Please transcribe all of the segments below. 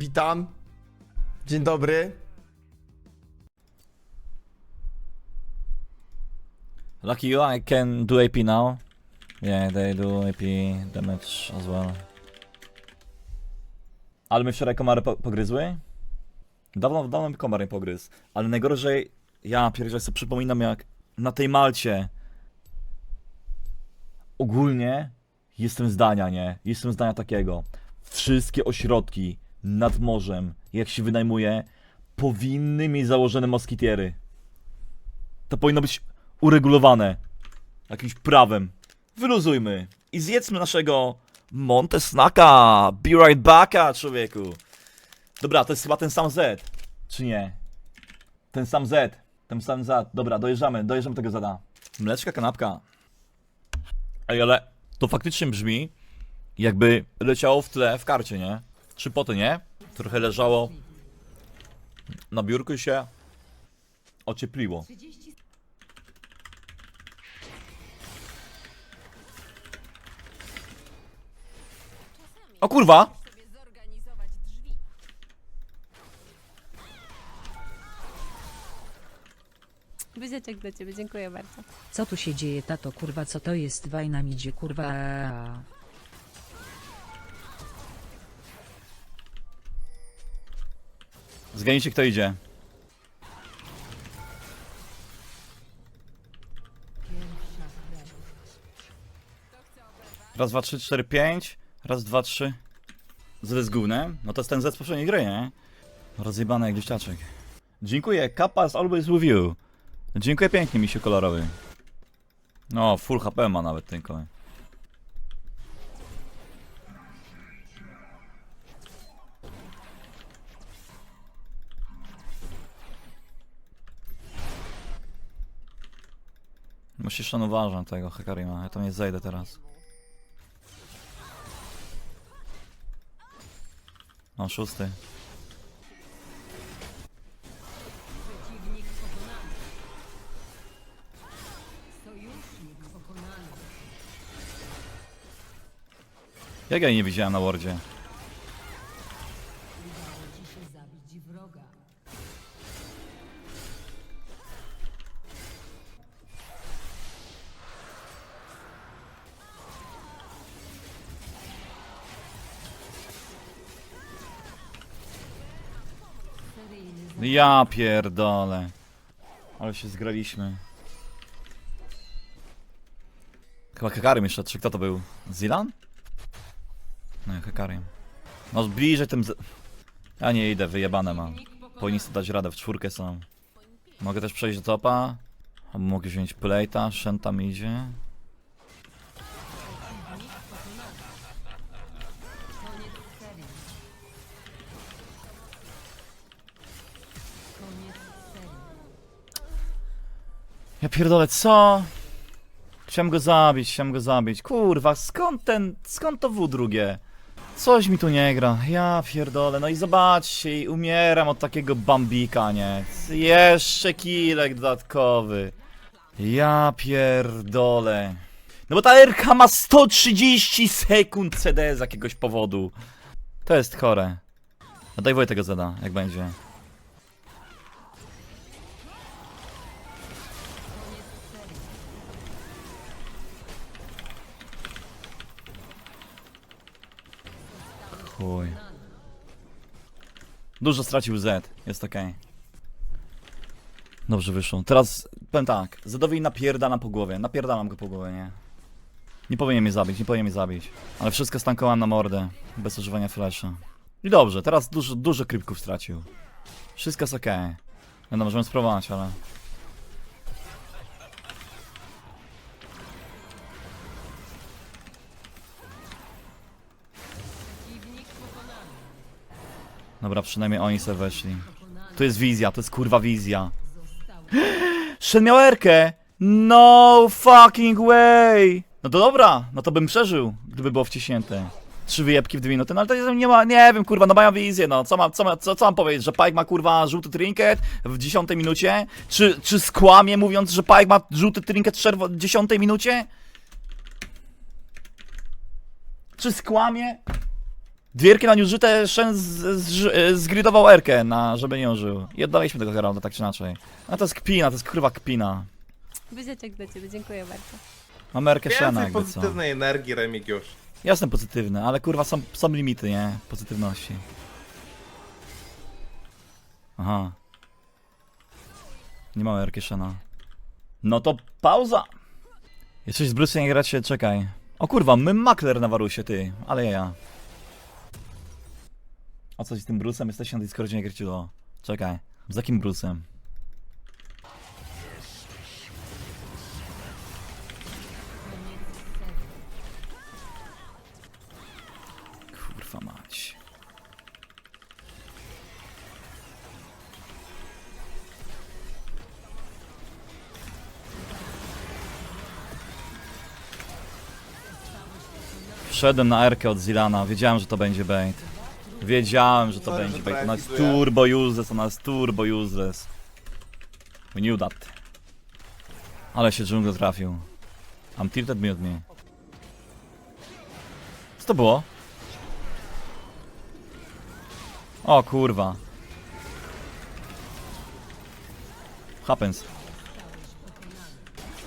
Witam. Dzień dobry. Lucky you, I can do AP now. Yeah, they do AP damage as well. Ale my wczoraj komary po pogryzły? Dawno, dawno mi komar pogryzł. Ale najgorzej, ja pierdzielę sobie przypominam jak na tej Malcie ogólnie jestem zdania, nie? Jestem zdania takiego. Wszystkie ośrodki nad morzem, jak się wynajmuje, powinny mieć założone moskitiery. To powinno być uregulowane jakimś prawem. Wyluzujmy i zjedzmy naszego Montesnaka, Be Right Backa, człowieku. Dobra, to jest chyba ten sam Z, czy nie? Ten sam Z, ten sam Z. Dobra, dojeżdżamy, dojeżdżamy tego Zada. Mleczka kanapka. Ej, ale to faktycznie brzmi, jakby leciało w tle w karcie, nie? Trzy poty, nie? Trochę leżało na biurku się ociepliło. O kurwa! Buziaczek dla ciebie, dziękuję bardzo. Co tu się dzieje tato kurwa co to jest wajna midzie kurwa Zgadnijcie kto idzie. Raz, dwa, trzy, cztery, pięć. Raz, dwa, trzy. Z jest gównem? No to jest ten Z z poprzedniej gry, nie? Rozjebany jak dzieciaczek. Dziękuję, Kappa always with you. Dziękuję pięknie, misiu kolorowy. No, full HP ma nawet ten koń. Musisz on uważam tego Hekarima, ja tam nie zejdę teraz. Mam szósty. Jak ja jej nie widziałem na wardzie? Ja pierdolę. Ale się zgraliśmy. Chyba Hekarym jeszcze, czy kto to był? Zilan? No, Hekarym. No bliżej tym. Ja nie idę, wyjebane mam. Powinni sobie dać radę, w czwórkę są. Mogę też przejść do topa. Albo mogę wziąć plate'a, Shen tam idzie. Ja pierdolę, co? Chciałem go zabić, chciałem go zabić. Kurwa, skąd ten, skąd to W drugie? Coś mi tu nie gra. Ja pierdolę, no i zobaczcie, i umieram od takiego bambika, nie? Jeszcze kilek dodatkowy. Ja pierdolę. No bo ta RK ma 130 sekund CD z jakiegoś powodu. To jest chore. No daj Wojtek tego zada, jak będzie. Chuj. Dużo stracił Z, jest okej. Dobrze wyszło. Teraz powiem tak, Zedowi napierdalam po głowie, napierdalam go po głowie, nie? Nie powinien mnie zabić, nie powinien mnie zabić. Ale wszystko stankowałem na mordę, bez używania flasha. I dobrze, teraz dużo, dużo krypków stracił. Wszystko jest okej. No, no możemy spróbować, ale... Dobra, przynajmniej oni se weszli. To jest wizja, to jest kurwa wizja. Shen miał erkę! No fucking way! No to dobra, no to bym przeżył, gdyby było wciśnięte. Trzy wyjebki w dwie minuty, no ale to nie ma, nie wiem, kurwa, no mają wizję, no. Co mam, co, co, co mam powiedzieć, że Pike ma, kurwa, żółty trinket w dziesiątej minucie? Czy, czy skłamie mówiąc, że Pike ma żółty trinket w dziesiątej minucie? Czy skłamie? Dwierki na nieużyte Shen zgridował Erkę, na, żeby nie użył. I oddaliśmy tego Heralda, tak czy inaczej. A to jest kpina, to jest kurwa kpina. Buziaczek dla ciebie, dziękuję bardzo. Mamy Erkę Shena Więcej jakby co. pozytywnej energii, Remigiusz. Ja jestem pozytywny, ale kurwa są, są limity, nie? Pozytywności. Aha. Nie mamy Erkieszena. No to pauza! Jeszcze z Bruce'em nie gracie, czekaj. O kurwa, my makler na Warusie, ty. Ale ja. O co z tym Bruce'em? Jesteście na Discordzie, nie. Czekaj. Z jakim Bruce'em? Kurwa mać. Wszedłem na Erkę od Zilana, wiedziałem, że to będzie bait. Wiedziałem, że to Sorry, będzie że bait. Ona jest turbo useless, ona jest turbo useless. We knew that. Ale się dżungla trafił. I'm tilted me. Co to było? O kurwa. Happens.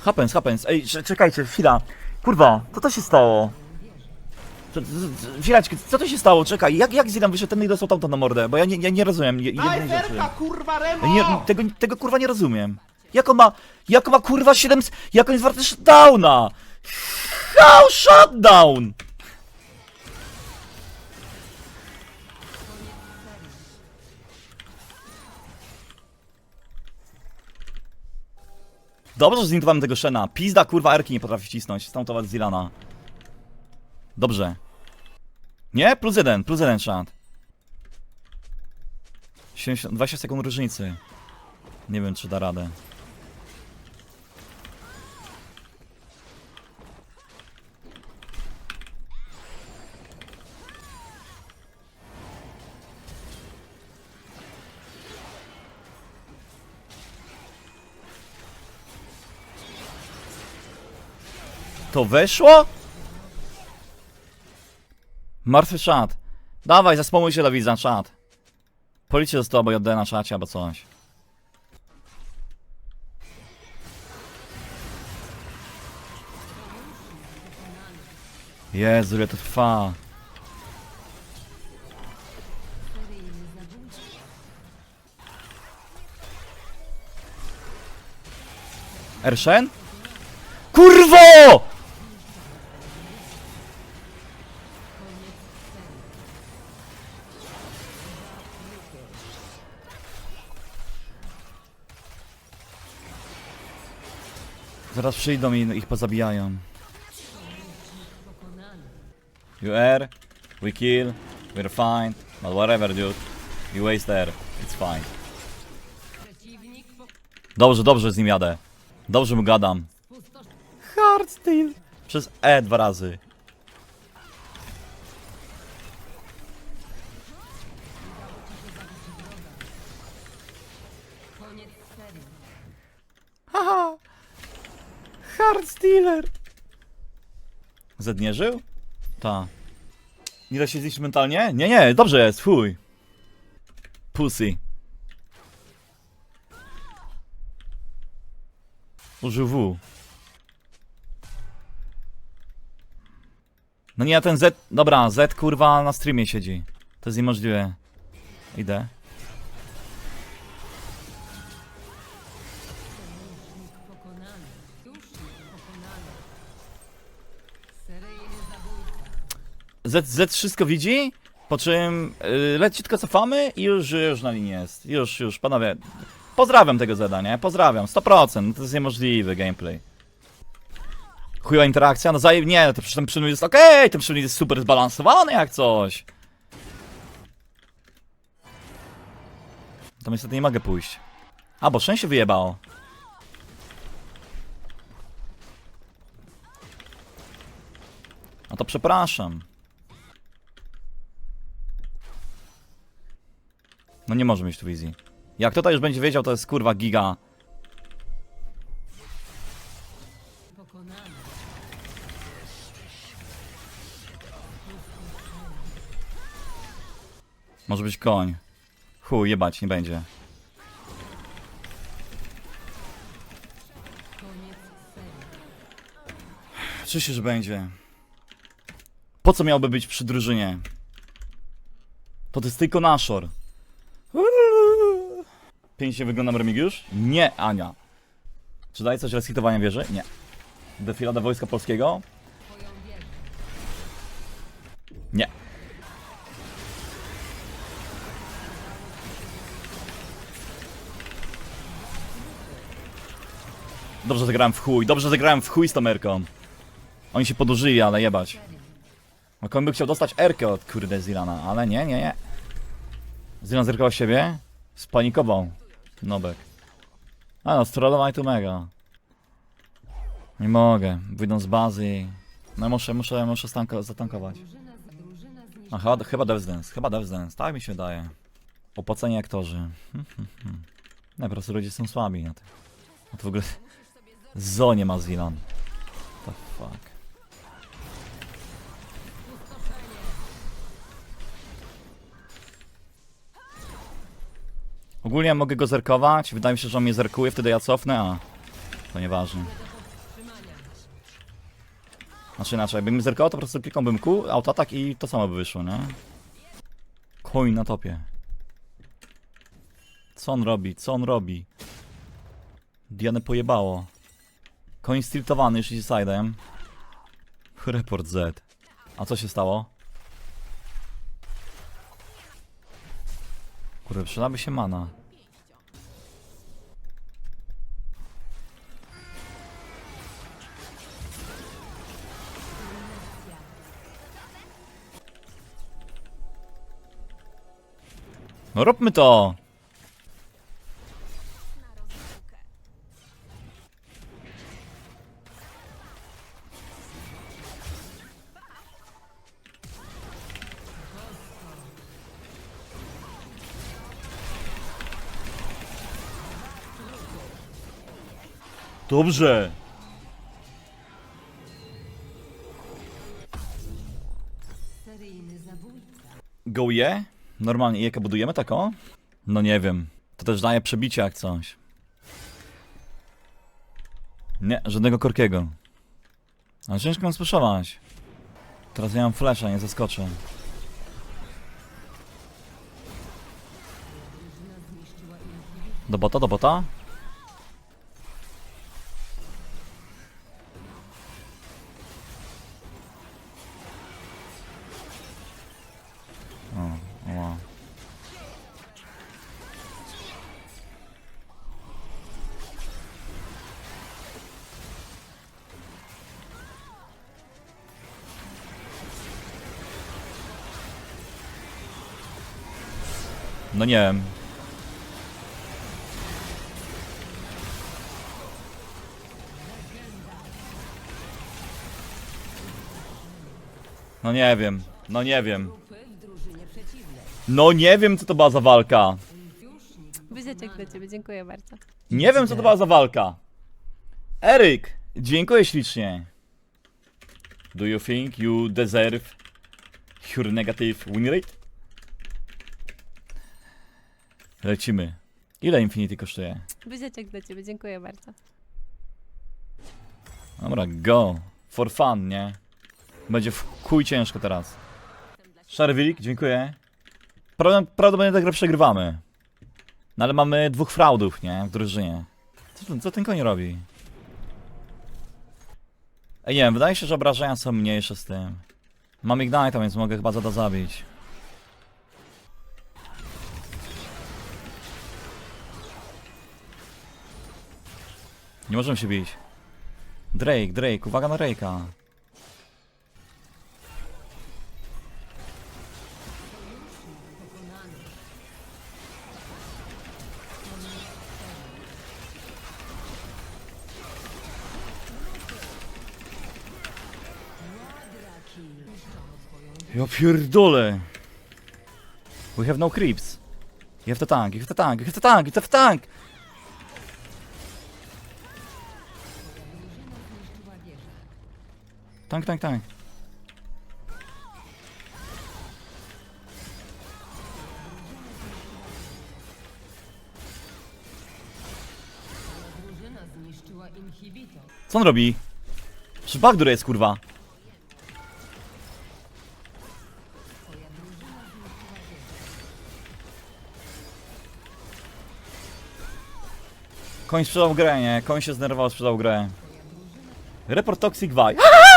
Happens, happens. Ej, cze- czekajcie, chwila. Kurwa, co to się stało? Chwileczkę, co to się stało? Czekaj, jak, jak Zidane wyszedł ten i dostał tamto na mordę? Bo ja nie, ja nie rozumiem je- jednej rzeczy. Najferka, kurwa, Ja Remo! Nie, tego, tego kurwa nie rozumiem. Jak on ma, jak on ma kurwa 7, jak on jest warty shutdowna? How shutdown? Dobrze, że zintowałem tego Shena. Pizda kurwa Erki nie potrafi wcisnąć. Stamtować Zilana. Dobrze. Nie? Plus jeden, plus jeden shot. 70, 20 sekund różnicy. Nie wiem, czy da radę. To weszło? Martwy czat. Dawaj, zaspomuj się do widza, czat. Policja została bo JD na czacie albo coś. Jezu, ile to trwa. Ershen? Kurwo! Zaraz przyjdą i ich pozabijają. You air, we kill, we're fine, but whatever dude, you waste air, it's fine. Dobrze, dobrze z nim jadę. Dobrze mu gadam. Hard steel. Przez E dwa razy. Hard Stealer. Zed nie żył? Ta. Nie da się zniszczyć mentalnie? Nie, nie, dobrze jest, fuj. Pussy. Użył W. No nie, a ten Z... Dobra, Z kurwa na streamie siedzi. To jest niemożliwe. Idę. Z, Z wszystko widzi, po czym yy, leciutko cofamy i już, już na linii jest. Już, już, panowie. Pozdrawiam tego Zeda, nie? Pozdrawiam, 100%. To jest niemożliwy gameplay. Chujowa interakcja, no zajem, nie, no to przecież ten przynód jest okej, ten przynód jest super zbalansowany jak coś. To niestety nie mogę pójść. A, bo szczęście wyjebało. No to przepraszam. No nie może mieć tu wizji. Jak tutaj już będzie wiedział, to jest kurwa giga. Może być koń. Chuj, jebać, nie będzie. Oczywiście, że będzie. Po co miałby być przy drużynie? To jest tylko naszor. Pięknie wyglądam Remigiusz? Nie, Ania. Czy daje coś resetowania wieży? Nie. Defilada Wojska Polskiego? Nie. Dobrze zagrałem w chuj, dobrze zagrałem w chuj z tą Erką. Oni się podłużyli, ale jebać. No koń by chciał dostać Erkę od kurde Zilana, ale nie, nie, nie. Zilan zerkał siebie, spanikował. Nobek. A no, strollowaj tu mega. Nie mogę, wyjdą z bazy i... No muszę, muszę, muszę zatankować. A chyba, chyba Devs Dance, chyba Devs Dance, tak mi się wydaje. Opłaceni aktorzy. Hmm, hmm, hmm. Nie, po prostu ludzie są słabi na tym. A to w ogóle... Zo nie ma Zilan. The fuck. Ogólnie mogę go zerkować, wydaje mi się, że on mnie zerkuje, wtedy ja cofnę, a... To nieważne. Znaczy inaczej, jakbym zerkował, to po prostu kliknąłbym Q, autoatak i to samo by wyszło, nie? Coin na topie. Co on robi? Co on robi? Dianę pojebało. Coin stiltowany, już idzie sidem. Report Z. A co się stało? Kurde, przydałaby się mana. No róbmy to! Dobrze! Go je? Normalnie jaka budujemy taką? No nie wiem. To też daje przebicie jak coś. Nie, żadnego korkiego. Ale ciężko mam spuszować. Teraz ja mam flesza, nie zaskoczę. Do bota, do bota? No nie wiem. No nie wiem, no nie wiem. No nie wiem co to była za walka. Buziaczek dla ciebie, dziękuję bardzo. Nie wiem co to była za walka. Eryk, dziękuję ślicznie. Do you think you deserve your negative win rate? Lecimy. Ile Infinity kosztuje? Buziaczek dla ciebie, dziękuję bardzo. Dobra, go. For fun, nie? Będzie w chuj ciężko teraz. Szarwilik, dziękuję. Prawdopodobnie, prawdopodobnie tę grę przegrywamy. No ale mamy dwóch fraudów, nie? W drużynie. Co, ten- co ten koń robi? Ej, nie wiem, wydaje się, że obrażenia są mniejsze z tym. Mam Ignite, więc mogę chyba Zada zabić. Nie możemy się bić. Drake, Drake, uwaga na Drake'a. Ja pierdolę. We have no creeps. You have the tank, you have the tank, you have the tank, you have the tank! Tank, tank, tank. Co on robi? Szbagdur jest kurwa. Koń sprzedał grę, nie? Koń się zdenerwował, sprzedał grę. Report Toxic Vi.